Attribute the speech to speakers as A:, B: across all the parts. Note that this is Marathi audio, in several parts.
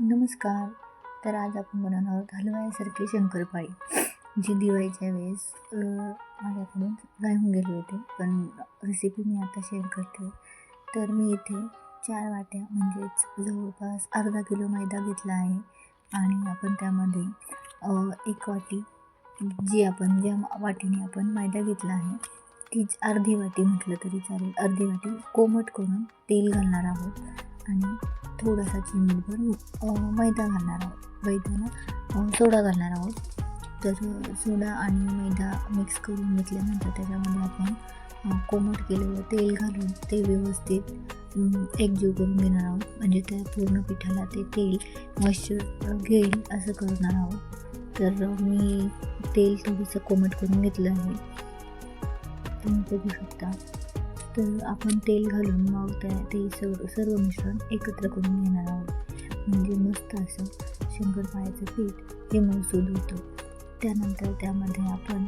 A: नमस्कार. तर आज आपण बनवणार आहोत हलवायासारखी शंकरपाळी जी दिवाळीच्या वेळेस माझ्याकडून राहून गेले होते. पण रेसिपी मी आता शेअर करते. तर मी इथे चार वाट्या म्हणजेच जवळपास अर्धा किलो मैदा घेतला आहे. आणि आपण त्यामध्ये एक वाटी जी आपण ज्या वाटीने आपण मैदा घेतला आहे तीच अर्धी वाटी म्हटलं तरी चालेल. अर्धी वाटी कोमट करून तेल घालणार आहोत. आणि थोडासा चिमूटभर मैदा घालणार आहोत. मैद्याला सोडा घालणार आहोत. तर सोडा आणि मैदा मिक्स करून घेतल्यानंतर त्याच्यामध्ये आपण कोमट केलेलं तेल घालून ते व्यवस्थित एकजीव करून घेणार आहोत. म्हणजे त्या पूर्ण पिठाला ते तेल मॉइश्चर घेईल असं करणार आहोत. तर मी तेल थोडंसं कोमट करून घेतलं आहे. तुम्ही बघू शकता. तर आपण तेल घालून मग त्या ते सर्व सर्व मिश्रण एकत्र करून घेणार आहोत. म्हणजे मस्त असं शंकरपाळ्याचं पीठ हे मऊसूद होतं. त्यानंतर त्यामध्ये आपण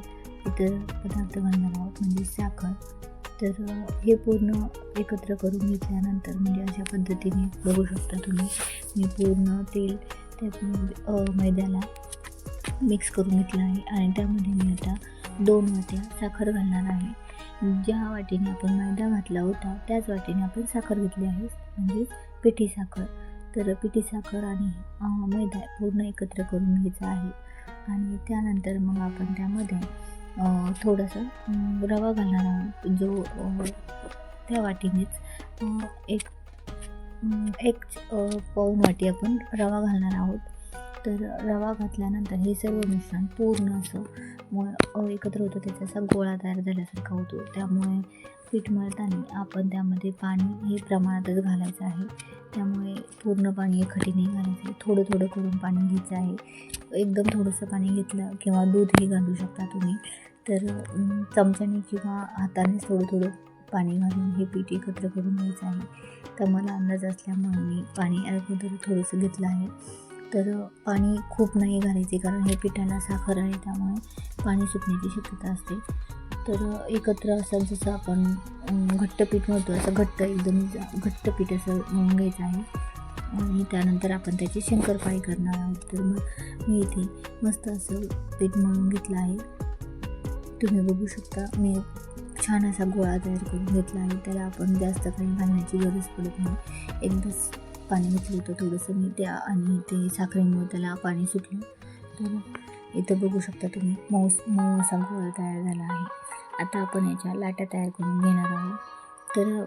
A: इतर पदार्थ घालणार आहोत म्हणजे साखर. तर हे पूर्ण एकत्र करून घेतल्यानंतर म्हणजे अशा पद्धतीने बघू शकता तुम्ही मी पूर्ण तेल त्या मैद्याला मिक्स करून घेतलं आहे. आणि त्यामध्ये मी आता दोन वाट्या साखर घालणार आहे. ज्या वाटीने आपण मैदा घातला होता त्याच वाटीने आपण साखर घेतली आहे म्हणजेच पिठी साखर. तर पिठी साखर आणि मैदा पूर्ण एकत्र करून घ्यायचा आहे. आणि त्यानंतर मग आपण त्यामध्ये थोडासा रवा घालणार आहोत जो त्या वाटीनेच एक एक पाऊन वाटी आपण रवा घालणार आहोत. तर रवा घातल्यानंतर हे सर्व मिश्रण पूर्ण असं मग एकत्र होतं. त्याचा असा गोळा तयार झाल्यासारखा होतो. त्यामुळे पीठ मळताना आपण त्यामध्ये पाणी हे प्रमाणातच घालायचं आहे. त्यामुळे पूर्ण पाणी एकठी नाही घालायचं. आहे थोडं थोडं करून पाणी घ्यायचं आहे. एकदम थोडंसं पाणी घेतलं किंवा दूधही घालू शकता तुम्ही. तर चमच्याने किंवा हातानेच थोडं थोडं पाणी घालून हे पीठ एकत्र करून घ्यायचं आहे. तर मला अंदाज असल्यामुळे मी पाणी अगोदर थोडंसं घेतलं आहे. तर पाणी खूप नाही घालायचे कारण हे पिठाला साखर आहे त्यामुळे पाणी सुटण्याची शक्यता असते. तर एकत्र असं जसं आपण घट्ट पीठ म्हणतो असं घट्ट एकदम घट्ट पीठ असं म्हणून घ्यायचं आहे. आणि त्यानंतर आपण त्याची शंकरपाळी करणार आहोत. तर मग मी इथे मस्त असं पीठ मळून घेतलं आहे. तुम्ही बघू शकता मी छान असा गोळा तयार करून घेतला आहे. त्याला आपण जास्त काही घालण्याची गरज पडत नाही. एकदाच पाणी घेतलं होतं थोडंसं मी त्या आणि ते साखरेमुळे त्याला पाणी सुटलं. तर इथं बघू शकता तुम्ही मऊ मऊ असा गोळा तयार झाला आहे. आता आपण याच्या लाटा तयार करून घेणार आहोत. तर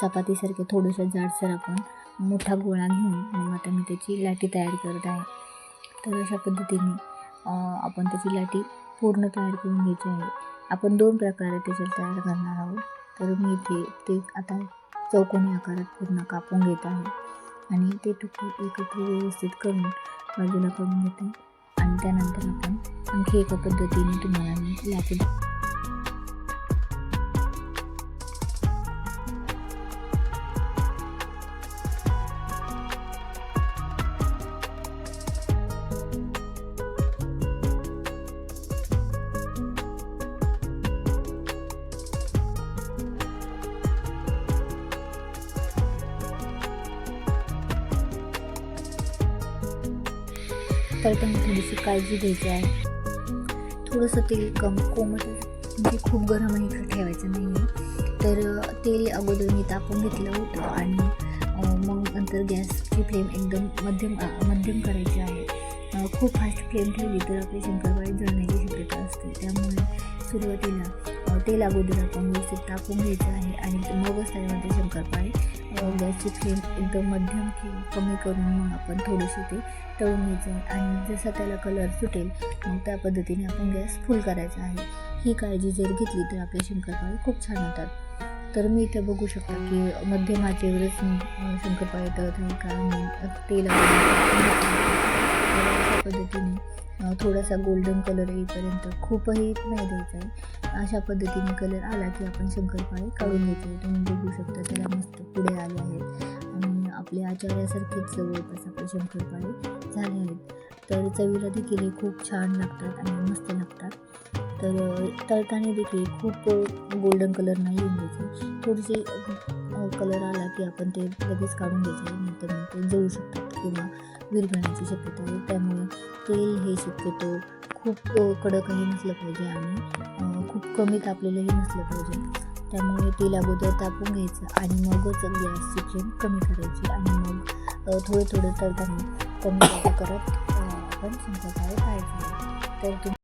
A: चपातीसारखे थोडंसं जाडसर आपण मोठा गोळा घेऊन मग आता मी त्याची लाटी तयार करत आहे. तर अशा पद्धतीने आपण त्याची लाटी पूर्ण तयार करून घ्यायची आहे. आपण दोन प्रकारे त्याच्यात तयार करणार आहोत. तर मी इथे ते आता चौकोनी आकारात पूर्ण कापून घेत आहे. आणि ते तुकडे एकत्र व्यवस्थित करून बाजूला करून घेते. आणि त्यानंतर आपण आणखी एका पद्धतीने तुम्हाला मी तर त्यांनी थोडीशी काळजी घ्यायची आहे. थोडंसं तेल कम कोमट म्हणजे खूप गरम गरमही ठेवायचं नाही आहे तर तेल अगोदर मी तापून घेतलं होतं आणि मग नंतर गॅसची फ्लेम एकदम मध्यम मध्यम करायची आहे. खूप फास्ट फ्लेम ठेवली तर आपली शंकरपाळी जळण्याची शक्यता असते. त्यामुळे सुरुवातीला तेल अगोदर आपण व्यवस्थित टाकून घ्यायचं आहे आणि मगच त्याच्यामध्ये शंकरपाळी गॅसची फ्लेम एकदम मध्यम किंवा कमी करून मग आपण थोडेसे ते तळून घ्यायचं आहे. आणि जसा त्याला कलर सुटेल मग त्या पद्धतीने आपण गॅस फुल करायचा आहे. ही काळजी जर घेतली तर आपले शंकरपाळे खूप छान होतात. तर मी इथे बघू शकता की मध्यम आचेवरच मी शंकरपाळे तळत आहे कारण तेल अशा पद्धतीने थोडासा गोल्डन कलर येईपर्यंत खूपही नाही द्यायचा आहे. अशा पद्धतीने कलर आला की आपण शंकरपाळे काढून घ्यायचे तुम्ही बघू शकता त्याला मस्त पुढे आले आहेत. आणि आपल्या आचार्यासारखेच जवळपास आपले शंकरपाळे झाले आहेत. तर चवीला देखील हे खूप छान लागतात आणि मस्त लागतात. तर अ, तळताना देखील खूप गोल्डन कलर नाही येऊन द्यायचे. थोडेसे कलर आला की आपण ते लगेच काढून घ्यायचं. नंतर मग ते जळू शकतात किंवा विरघळण्याची शक्यता आहे. त्यामुळे तेल हे शक्यतो खूप कडकही नसलं पाहिजे आणि खूप कमी तापलेलंही नसलं पाहिजे. त्यामुळे तेल अगोदर तापून घ्यायचं आणि मगच गॅसची फ्लेम कमी करायची आणि मग थोडं थोडं तळताना कमी करत आपण संध्याकाळी खायचं तर तुम्ही